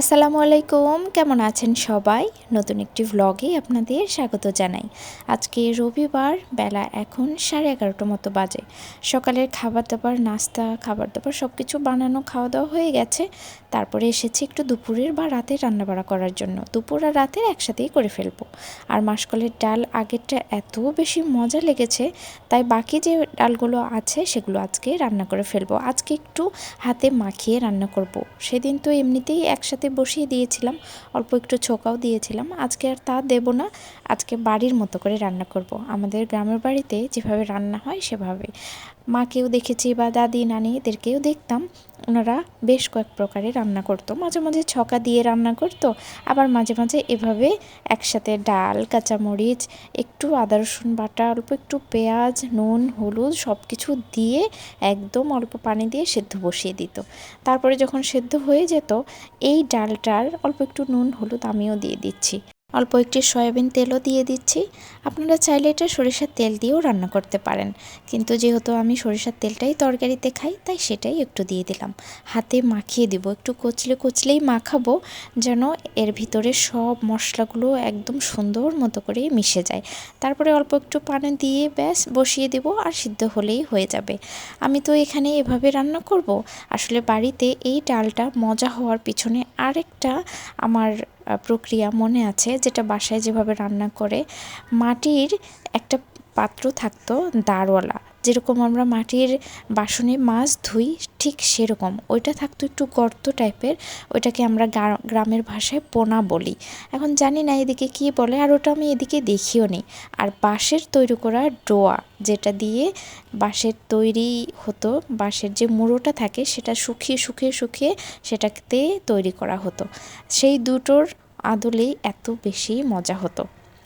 আসসালামু আলাইকুম। কেমন আছেন সবাই? নতুন একটি ভ্লগে আপনাদের স্বাগত জানাই। আজকে রবিবার, বেলা এখন সাড়ে এগারোটার মতো বাজে। সকালের খাবার দাবার নাস্তা খাবার দাবার সব কিছু বানানো খাওয়া দাওয়া হয়ে গেছে। তারপরে এসেছি একটু দুপুরের বা রাতের রান্নাবাড়া করার জন্য। দুপুর আর রাতের একসাথেই করে ফেলব। আর মাসকলের ডাল আগেরটা এত বেশি মজা লেগেছে, তাই বাকি যে ডালগুলো আছে সেগুলো আজকে রান্না করে ফেলব। আজকে একটু হাতে মাখিয়ে রান্না করব। সেদিন তো এমনিতেই একসাথে বসিয়ে দিয়েছিলাম, অল্প একটু ছোকাও দিয়েছিলাম। আজকে আর তা দেব না, আজকে বাড়ির মতো করে রান্না করব। আমাদের গ্রামের বাড়িতে যেভাবে রান্না হয় সেভাবে। মাকেও দেখেছি বা দাদি, নানি এদেরকেও দেখতাম। ওনারা বেশ কয়েক প্রকারে রান্না করতো। মাঝে মাঝে ছকা দিয়ে রান্না করতো, আবার মাঝে মাঝে এভাবে একসাথে ডাল, কাঁচামরিচ, একটু আদা, রসুন বাটা, অল্প একটু পেঁয়াজ, নুন, হলুদ সব কিছু দিয়ে একদম অল্প পানি দিয়ে সেদ্ধ বসিয়ে দিত। তারপরে যখন সেদ্ধ হয়ে যেত, এই ডালটার অল্প একটু নুন, হলুদ আমিও দিয়ে দিচ্ছি। অল্প একটি সয়াবিন তেলও দিয়ে দিচ্ছি। আপনারা চাইলে এটা সরিষার তেল দিয়েও রান্না করতে পারেন। কিন্তু যেহেতু আমি সরিষার তেলটাই তরকারিতে খাই, তাই সেটাই একটু দিয়ে দিলাম। হাতে মাখিয়ে দিব, একটু কচলে কচলেই মাখাবো, যেন এর ভিতরে সব মশলাগুলো একদম সুন্দর মতো করে মিশে যায়। তারপরে অল্প একটু পানি দিয়ে ব্যাস বসিয়ে দেব আর সিদ্ধ হলেই হয়ে যাবে। আমি তো এখানে এভাবে রান্না করব। আসলে বাড়িতে এই ডালটা মজা হওয়ার পিছনে আরেকটা আমার প্রক্রিয়া মনে আছে যেটা বাসায় যেভাবে রান্না করে মাটির একটা পাত্র থাকতো দাঁড়ওয়ালা যেরকম আমরা মাটির বাসনে মাছ ধুই, ঠিক সেরকম। ওইটা থাকতো একটু গর্ত টাইপের, ওইটাকে আমরা গ্রামের ভাষায় পোনা বলি। এখন জানি না এদিকে কী বলে, আর ওটা আমি এদিকে দেখিও নি। আর বাঁশের তৈরি করা ডোয়া, যেটা দিয়ে বাঁশের তৈরি হতো, বাঁশের যে মুড়োটা থাকে, সেটা শুকিয়ে শুকিয়ে শুকিয়ে সেটাতে তৈরি করা হতো। সেই দুটোর আদলেই এত বেশি মজা হতো।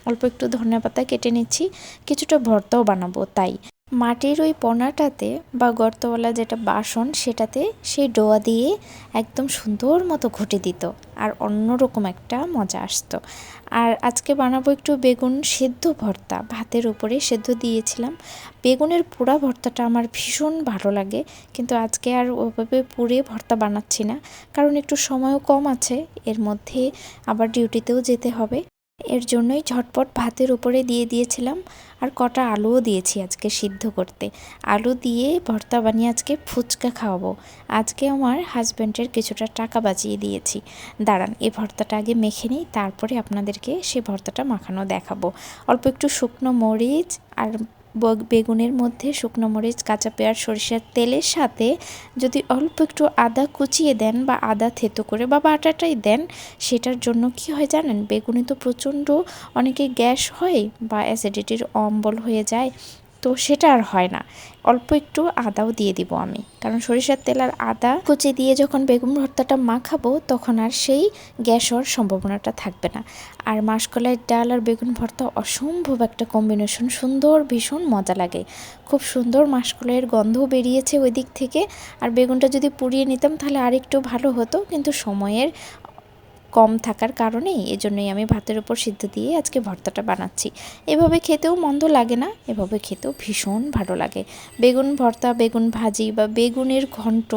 অল্প একটু ধনে পাতা কেটে নিচ্ছি, কিছুটা ভর্তাও বানাবো, তাই। মাটির ওই পোনাটাতে বা গর্তওয়ালা যেটা বাসন, সেটাতে সেই ডোয়া দিয়ে একদম সুন্দর মতো ঘটে দিত আর অন্যরকম একটা মজা আসতো। আর আজকে বানাবো একটু বেগুন সেদ্ধ ভর্তা। ভাতের উপরে সেদ্ধ দিয়েছিলাম। বেগুনের পোড়া ভর্তাটা আমার ভীষণ ভালো লাগে, কিন্তু আজকে আর ওভাবে পুড়ে ভর্তা বানাচ্ছি না, কারণ একটু সময়ও কম আছে, এর মধ্যে আবার ডিউটিতেও যেতে হবে। এর জন্যই ঝটপট ভাতের উপরে দিয়ে দিয়েছিলাম আর কটা আলুও দিয়েছি আজকে সিদ্ধ করতে। আলু দিয়ে ভর্তা বানিয়ে আজকে ফুচকা খাওয়াবো। আজকে আমার হাজব্যান্ডের কিছুটা টাকা বাঁচিয়ে দিয়েছি। দাঁড়ান এই ভর্তাটা আগে মেখে নিই, তারপরে আপনাদেরকে সে ভর্তাটা মাখানো দেখাবো। অল্প একটু শুকনো মরিচ আর বেগুনের মধ্যে শুকনো মরিচ, কাঁচা পেঁয়াজ, সরিষার তেলের সাথে যদি অল্প একটু আদা কুচিয়ে দেন বা আদা থেতো করে বা বাটাটাই দেন, সেটার জন্য কি হয় জানেন? বেগুনে তো প্রচণ্ড অনেকে গ্যাস হয় বা অ্যাসিডিটির অম্বল হয়ে যায়। তো সেটা আর হয় না। অল্প একটু আদাও দিয়ে দিব আমি। কারণ সরিষার তেল আর আদা কুচি দিয়ে যখন বেগুন ভর্তাটা মাখাবো, তখন আর সেই গ্যাস হওয়ার সম্ভাবনাটা থাকবে না। আর মাসকলাই ডাল আর বেগুন ভর্তা অসম্ভব একটা কম্বিনেশন সুন্দর, ভীষণ মজা লাগে। খুব সুন্দর মাসকলাইয়ের গন্ধও বেরিয়েছে ওই দিক থেকে। আর বেগুনটা যদি পুড়িয়ে নিতাম, তাহলে আরেকটু ভালো হতো, কিন্তু সময়ের কম থাকার কারণেই এজন্যই আমি ভাতের উপর সিদ্ধ দিয়ে আজকে ভর্তাটা বানাচ্ছি। এভাবে খেতেও মন্দ লাগে না, এভাবে খেতেও ভীষণ ভালো লাগে। বেগুন ভর্তা, বেগুন ভাজি বা বেগুনের ঘন্ট,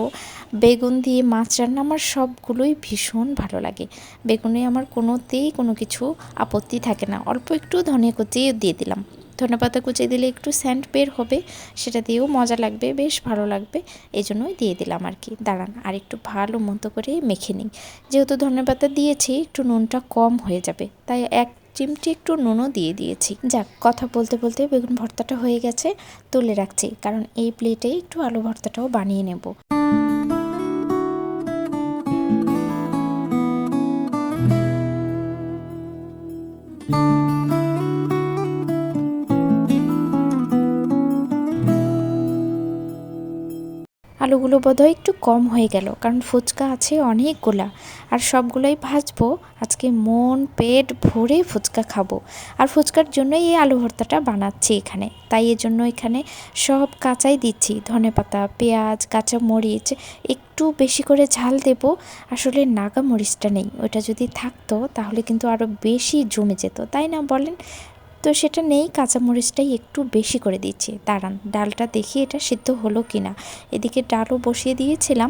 বেগুন দিয়ে মাছ রান্না আমার সবগুলোই ভীষণ ভালো লাগে। বেগুনে আমার কোনোতেই কোনো কিছু আপত্তি থাকে না। অল্প একটু ধনে কুচিয়ে দিয়ে দিলাম। ধনেপাতা কুচিয়ে দিলে একটু স্যান্ড বের হবে, সেটা দিয়েও মজা লাগবে, বেশ ভালো লাগবে। এই জন্যই দিয়ে দিলাম আর কি। দাঁড়ান, আর একটু ভালো মতো করে মেখে নিই। যেহেতু ধনেপাতা দিয়েছি, একটু নুনটা কম হয়ে যাবে। তাই এক চিমটি একটু নুনও দিয়ে দিয়েছি। যাক, কথা বলতে বলতে বেগুন ভর্তাটা হয়ে গেছে, তুলে রাখছি। কারণ এই প্লেটে একটু আলু ভর্তাটাও বানিয়ে নেব। আলুগুলো বোধহয় একটু কম হয়ে গেল, কারণ ফুচকা আছে অনেকগুলা। আর সবগুলোই ভাজবো, আজকে মন, পেট ভরে ফুচকা খাব। আর ফুচকার জন্যই এই আলু ভর্তাটা বানাচ্ছি এখানে। তাই এর জন্য এখানে সব কাঁচাই দিচ্ছি। ধনে পাতা, পেঁয়াজ কাঁচা মরিচ একটু বেশি করে ঝাল দেব। আসলে নাগা মরিচটা নেই, ওটা যদি থাকতো তাহলে কিন্তু আরও বেশি জমে যেত। তাই না বলেন? তো সেটা নেই, কাঁচামরিচটাই একটু বেশি করে দিচ্ছি। দাঁড়ান, ডালটা দেখি এটা সিদ্ধ হলো কি না এদিকে ডালও বসিয়ে দিয়েছিলাম,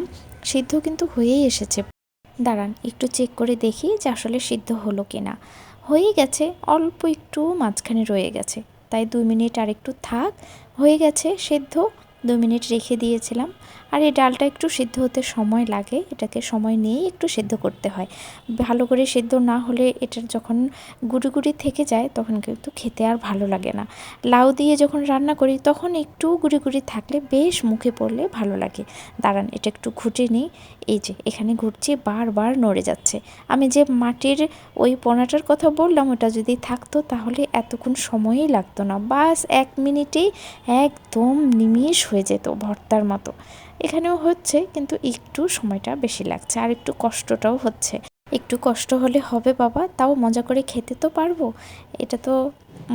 সিদ্ধ কিন্তু হয়েই এসেছে। দাঁড়ান, একটু চেক করে দেখি যে আসলে সিদ্ধ হলো কি না হয়ে গেছে, অল্প একটু মাঝখানে রয়ে গেছে। তাই দুই মিনিট আর একটু থাক, হয়ে গেছে, সেদ্ধ। দু মিনিট রেখে দিয়েছিলাম। আর এই ডালটা একটু সিদ্ধ হতে সময় লাগে, এটাকে সময় নিয়েই একটু সেদ্ধ করতে হয়। ভালো করে সেদ্ধ না হলে এটার যখন গুড়ি গুড়ি থেকে যায়, তখন কিন্তু খেতে আর ভালো লাগে না। লাউ দিয়ে যখন রান্না করি, তখন একটু গুড়ি গুড়ি থাকলে বেশ মুখে পড়লে ভালো লাগে। দাঁড়ান, এটা একটু ঘুটে নিই। এই যে, এখানে ঘুরছি, বারবার নড়ে যাচ্ছে। আমি যে মাটির ওই পোনাটার কথা বললাম, ওটা যদি থাকতো তাহলে এতক্ষণ সময়ই লাগতো না। বাস এক মিনিটেই একদম নিমিষ হয়ে যেত ভর্তার মতো। এখানেও হচ্ছে, কিন্তু একটু সময়টা বেশি লাগছে, আর একটু কষ্টটাও হচ্ছে। একটু কষ্ট হলে হবে বাবা, তাও মজা করে খেতে তো পারব। এটা তো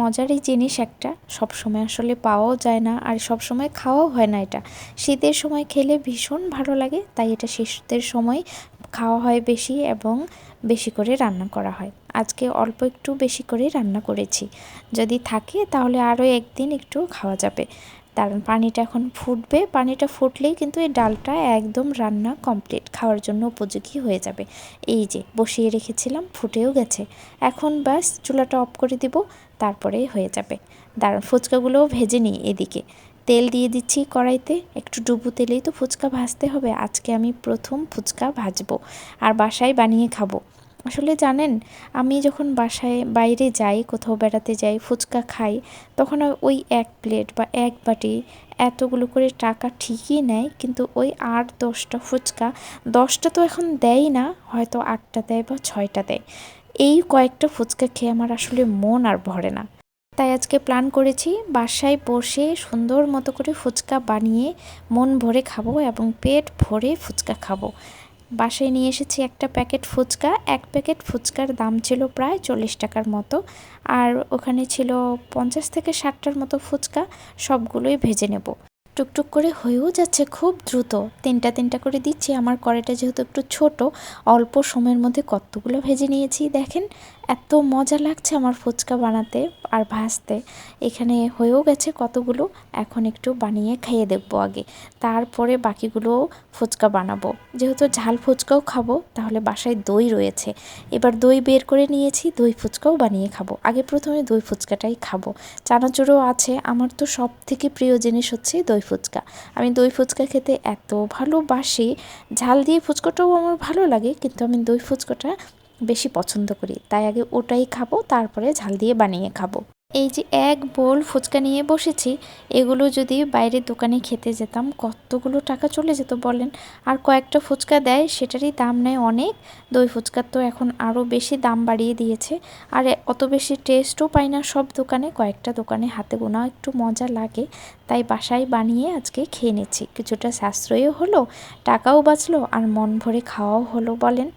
মজারই জিনিস একটা। সব সময় আসলে পাওয়াও যায় না, আর সব সময় খাওয়াও হয় না এটা। শীতের সময় খেলে ভীষণ ভালো লাগে, তাই এটা শীতের সময় খাওয়া হয় বেশি এবং বেশি করে রান্না করা হয়। আজকে অল্প একটু বেশি করে রান্না করেছি। যদি থাকে তাহলে আরও একদিন একটু খাওয়া যাবে। দাঁড়ান পানিটা এখন ফুটবে। পানিটা ফুটলেই কিন্তু এই ডালটা একদম রান্না কমপ্লিট খাওয়ার জন্য উপযোগী হয়ে যাবে। এই যে, বসিয়ে রেখেছিলাম, ফুটেও গেছে। এখন ব্যাস, চুলাটা অফ করে দিব, তারপরেই হয়ে যাবে। দাঁড়ান ফুচকাগুলোও ভেজে নিই এদিকে। তেল দিয়ে দিচ্ছি কড়াইতে, একটু ডুবু তেলেই তো ফুচকা ভাজতে হবে। আজকে আমি প্রথম ফুচকা ভাজবো। আর বাসায় বানিয়ে খাব। আসলে জানেন, আমি যখন বাসায় বাইরে যাই, কোথাও বেড়াতে যাই, ফুচকা খাই, তখন ওই এক প্লেট বা এক বাটি এতগুলো করে টাকা ঠিকই নেয়, কিন্তু ওই আট, দশটা ফুচকা, দশটা তো এখন দেয় না, হয়তো আটটা দেয় বা ছয়টা দেয়। এই কয়েকটা ফুচকা খেয়ে আমার আসলে মন আর ভরে না। তাই আজকে প্ল্যান করেছি, বাসায় বসে সুন্দর মতো করে ফুচকা বানিয়ে মন ভরে খাব এবং পেট ভরে ফুচকা খাব। বাসায় নিয়ে এসেছি একটা প্যাকেট ফুচকা। এক প্যাকেট ফুচকার দাম ছিল প্রায় চল্লিশ টাকার মতো। আর ওখানে ছিল পঞ্চাশ থেকে ষাটটার মতো ফুচকা। সবগুলোই ভেজে নেব। টুকটুক করে হয়েও যাচ্ছে খুব দ্রুত। তিনটা তিনটা করে দিচ্ছি। আমার কড়াইটা যেহেতু একটু ছোট, অল্প সময়ের মধ্যে কতগুলো ভেজে নিয়েছি দেখেন। এত মজা লাগছে আমার ফুচকা বানাতে আর ভাজতে। এখানে হয়েও গেছে কতগুলো, এখন একটু বানিয়ে খাইয়ে দেখব আগে। তারপরে বাকিগুলো ফুচকা বানাবো। যেহেতু ঝাল ফুচকাও খাব, তাহলে বাসায় দই রয়েছে। এবার দই বের করে নিয়েছি, দই ফুচকাও বানিয়ে খাব। আগে প্রথমে দই ফুচকাটাই খাব। চানাচুরও আছে, আমার তো সব থেকে প্রিয় জিনিস হচ্ছে দই ফুচকা। আমি দই ফুচকা খেতে এত ভালোবাসি। ঝাল দিয়ে ফুচকাটাও আমার ভালো লাগে, কিন্তু আমি দই ফুচকাটা বেশি পছন্দ করি। তাই আগে ওটাই খাব, তারপরে ঝাল দিয়ে বানিয়ে খাব। এই যে এক বোল ফুচকা নিয়ে বসেছি, এগুলো যদি বাইরের দোকানে খেতে যেতাম, কতগুলো টাকা চলে যেত বলেন? আর কয়েকটা ফুচকা দেয়, সেটারই দাম নেয় অনেক। দই ফুচকার তো এখন আরও বেশি দাম বাড়িয়ে দিয়েছে। আর অত বেশি টেস্টও পাই না সব দোকানে, কয়েকটা দোকানে হাতে গোনা একটু মজা লাগে। তাই বাসায় বানিয়ে আজকে খেয়ে নিচ্ছি। কিছুটা সাশ্রয়ও হলো, টাকাও বাঁচলো, আর মন ভরে খাওয়াও হলো বলেন।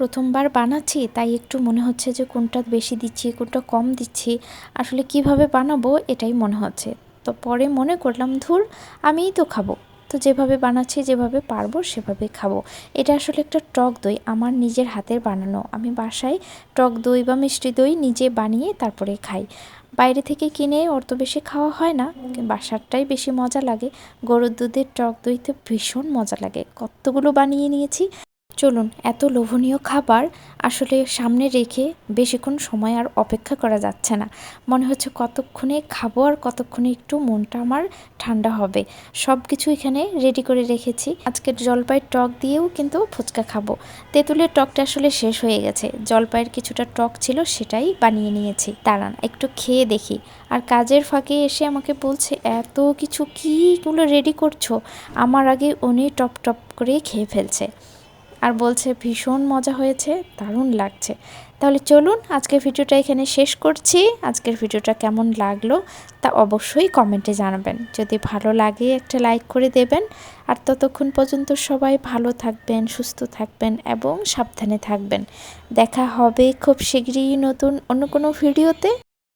প্রথমবার বানাচ্ছি, তাই একটু মনে হচ্ছে যে কোনটা বেশি দিচ্ছি, কোনটা কম দিচ্ছি, আসলে কীভাবে বানাবো এটাই মনে হচ্ছে। তো পরে মনে করলাম, ধুর, আমিই তো খাব। তো যেভাবে বানাচ্ছি, যেভাবে পারব, সেভাবে খাব। এটা আসলে একটা টক দই, আমার নিজের হাতের বানানো। আমি বাসায় টক দই বা মিষ্টি দই নিজে বানিয়ে তারপরে খাই। বাইরে থেকে কিনে অত বেশি খাওয়া হয় না, বাসারটাই বেশি মজা লাগে। গরুর দুধের টক দইতে ভীষণ মজা লাগে। কতগুলো বানিয়ে নিয়েছি। চলুন, এত লোভনীয় খাবার আসলে সামনে রেখে বেশিক্ষণ সময় আর অপেক্ষা করা যাচ্ছে না। মনে হচ্ছে কতক্ষণে খাব আর কতক্ষণে একটু মনটা আমার ঠান্ডা হবে। সব কিছু এখানে রেডি করে রেখেছি। আজকে জলপাইয়ের টক দিয়েও কিন্তু ফুচকা খাব। তেঁতুলের টকটা আসলে শেষ হয়ে গেছে। জলপাইয়ের কিছুটা টক ছিল সেটাই বানিয়ে নিয়েছি। দাঁড়ান, একটু খেয়ে দেখি। আর কাজের ফাঁকে এসে আমাকে বলছে, এত কিছু কীগুলো রেডি করছ? আমার আগে উনি টপ টপ করে খেয়ে ফেলছে। আর বলছে, ভীষণ মজা হয়েছে, দারুণ লাগছে। তাহলে চলুন, আজকের ভিডিওটা এখানে শেষ করছি। আজকের ভিডিওটা কেমন লাগল তা অবশ্যই কমেন্টে জানাবেন। যদি ভালো লাগে, একটা লাইক করে দেবেন। আর ততক্ষণ পর্যন্ত সবাই ভালো থাকবেন, সুস্থ থাকবেন এবং সাবধানে থাকবেন। দেখা হবে খুব শীঘ্রই নতুন অন্য কোনো ভিডিওতে।